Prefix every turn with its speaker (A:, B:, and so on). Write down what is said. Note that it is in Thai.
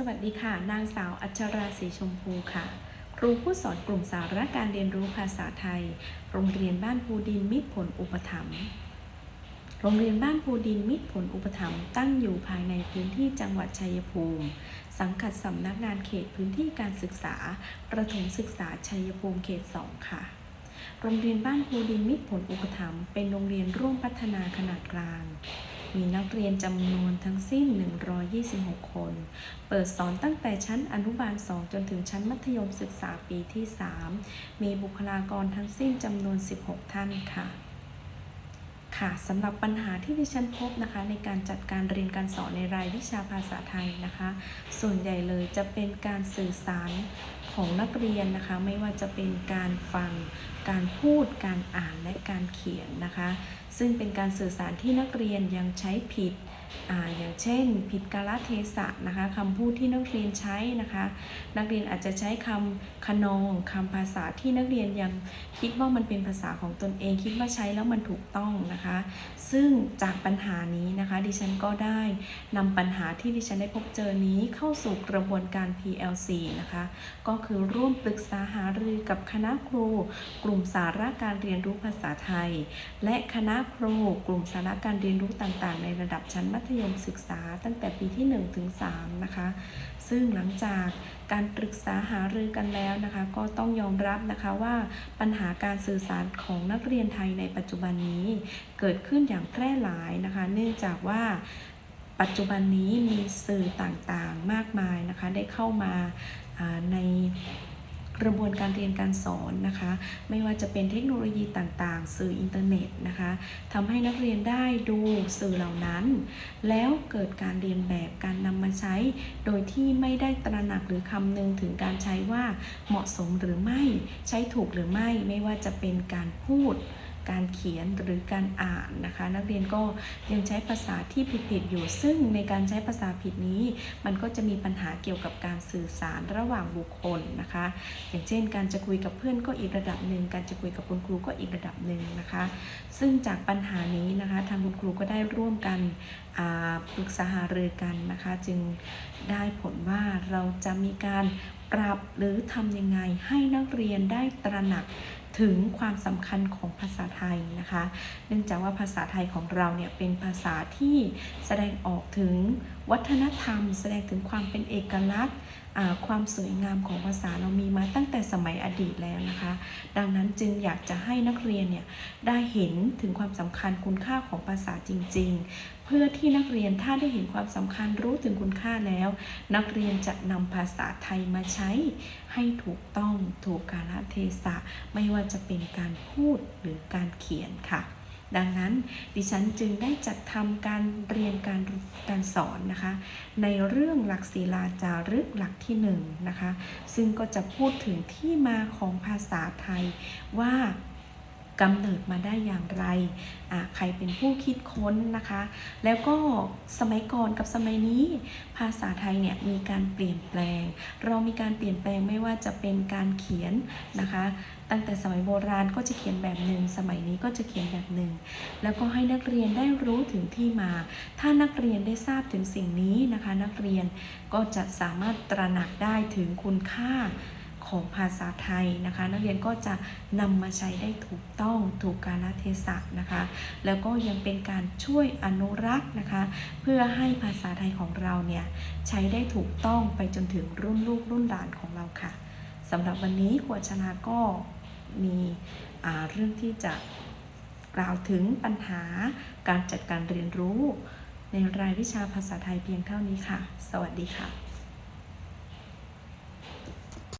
A: สวัสดีค่ะ นางสาวอัชราศรีชมพูค่ะ ครูผู้สอนกลุ่มสาระการเรียนรู้ภาษาไทย โรงเรียนบ้านภูดินมิตรผลอุปถัมภ์โรงเรียนบ้านภูดินมิตรผลอุปถัมภ์ตั้งอยู่ภายในพื้นที่จังหวัดชัยภูมิ สังกัดสำนักงานเขตพื้นที่การศึกษา ประถมศึกษาชัยภูมิเขต 2 ค่ะ โรงเรียนบ้านภูดินมิตรผลอุปถัมภ์เป็นโรงเรียนร่วมพัฒนาขนาดกลาง มีนักเรียนจำนวนทั้งสิ้น 126 คน เปิดสอนตั้งแต่ชั้นอนุบาล 2 จนถึงชั้นมัธยมศึกษาปีที่ 3 มีบุคลากรทั้งสิ้นจำนวน 16 ท่านค่ะ ค่ะสำหรับปัญหาที่ดิฉันพบนะคะในการจัดการเรียนการสอนในรายวิชาภาษาไทยนะคะ ส่วนใหญ่เลยจะเป็นการสื่อสารของนักเรียนนะคะ ไม่ว่าจะเป็นการฟัง การพูด การอ่านและการเขียนนะคะ ซึ่งเป็นการสื่อสารที่นักเรียนยังใช้ผิด ออย่างเช่น ผิดกาลเทศะนะคะคำพูดที่นักเรียนใช้นะคะ นักเรียนอาจจะใช้คำคะนองคำภาษาที่นักเรียนยังคิดว่ามันเป็นภาษาของตนเอง คิดว่าใช้แล้วมันถูกต้องนะคะ ซึ่งจากปัญหานี้นะคะ ดิฉันก็ได้นำปัญหาที่ดิฉันได้พบเจอนี้เข้าสู่กระบวนการ PLC นะคะ ก็คือร่วมปรึกษาหารือกับคณะครู กลุ่มสาระการเรียนรู้ภาษาไทย และคณะครูกลุ่มสาระการเรียนรู้ต่างๆ ในระดับชั้นมัธยมศึกษาตั้งแต่ปีที่1ถึง3นะคะซึ่งหลังจากการปรึกษาหารือกันแล้วนะคะ ก็ต้องยอมรับนะคะว่าปัญหาการสื่อสารของนักเรียนไทยในปัจจุบันนี้เกิดขึ้นอย่างแพร่หลายนะคะ เนื่องจากว่าปัจจุบันนี้มีสื่อต่างๆมากมายนะคะ ได้เข้ามาใน กระบวนการเรียนการสอนนะคะ ไม่ว่าจะเป็นเทคโนโลยีต่างๆ สื่ออินเทอร์เน็ตนะคะทำให้นักเรียนได้ดูสื่อเหล่านั้น แล้วเกิดการเรียนแบบการนำมาใช้ โดยที่ไม่ได้ตระหนักหรือคำนึงถึงการใช้ว่าเหมาะสมหรือไม่ใช้ถูกหรือไม่ไม่ว่าจะเป็นการพูด การเขียนหรือการอ่านนะคะ นักเรียนก็ยังใช้ภาษาที่ผิดๆอยู่ ซึ่งในการใช้ภาษาผิดนี้ มันก็จะมีปัญหาเกี่ยวกับการสื่อสารระหว่างบุคคลนะคะ อย่างเช่น การจะคุยกับเพื่อนก็อีกระดับหนึ่งการจะคุยกับคุณครูก็อีกระดับหนึ่งนะคะ ซึ่งจากปัญหานี้นะคะทางคุณครูก็ได้ร่วมกันปรึกษาหารือกันนะคะ จึงได้ผลว่าเราจะมีการปรับหรือทำยังไงให้นักเรียนได้ตระหนัก ถึงความสำคัญของภาษาไทยนะคะ เนื่องจากว่าภาษาไทยของเราเนี่ยเป็นภาษาที่แสดงออกถึงวัฒนธรรม แสดงถึงความเป็นเอกลักษณ์ความสวยงามของภาษาเรามีมาตั้งแต่สมัยอดีตแล้วนะคะ ดังนั้นจึงอยากจะให้นักเรียนเนี่ยได้เห็นถึงความสำคัญคุณค่าของภาษาจริง ๆ เพื่อที่นักเรียนถ้าได้เห็นความสำคัญรู้ถึงคุณค่าแล้ว นักเรียนจะนำภาษาไทยมาใช้ ให้ถูกต้องถูกกาลเทศะ ไม่ว่าจะเป็นการพูดหรือการเขียนค่ะ ดังนั้นดิฉันจึงได้จัดทำการเรียนการการสอนนะคะ ในเรื่องหลักศีลาจารึกหลักที่หนึ่งนะคะ ซึ่งก็จะพูดถึงที่มาของภาษาไทยว่า กำเนิดมาได้อย่างไร ใครเป็นผู้คิดค้นนะคะ แล้วก็สมัยก่อนกับสมัยนี้ ภาษาไทยเนี่ยมีการเปลี่ยนแปลง เรามีการเปลี่ยนแปลงไม่ว่าจะเป็นการเขียนนะคะ ตั้งแต่สมัยโบราณก็จะเขียนแบบหนึ่ง สมัยนี้ก็จะเขียนแบบหนึ่ง แล้วก็ให้นักเรียนได้รู้ถึงที่มา ถ้านักเรียนได้ทราบถึงสิ่งนี้นะคะ นักเรียนก็จะสามารถตระหนักได้ถึงคุณค่า ของภาษาไทยนะคะ นักเรียนก็จะนำมาใช้ได้ถูกต้องถูกกาลเทศะนะคะ แล้วก็ยังเป็นการช่วยอนุรักษ์นะคะ เพื่อให้ภาษาไทยของเราเนี่ยใช้ได้ถูกต้องไปจนถึงรุ่นลูกรุ่นหลานของเราค่ะสำหรับวันนี้ขวชนะก็มีเรื่องที่จะกล่าวถึงปัญหาการจัดการเรียนรู้ ในรายวิชาภาษาไทยเพียงเท่านี้ค่ะ สวัสดีค่ะ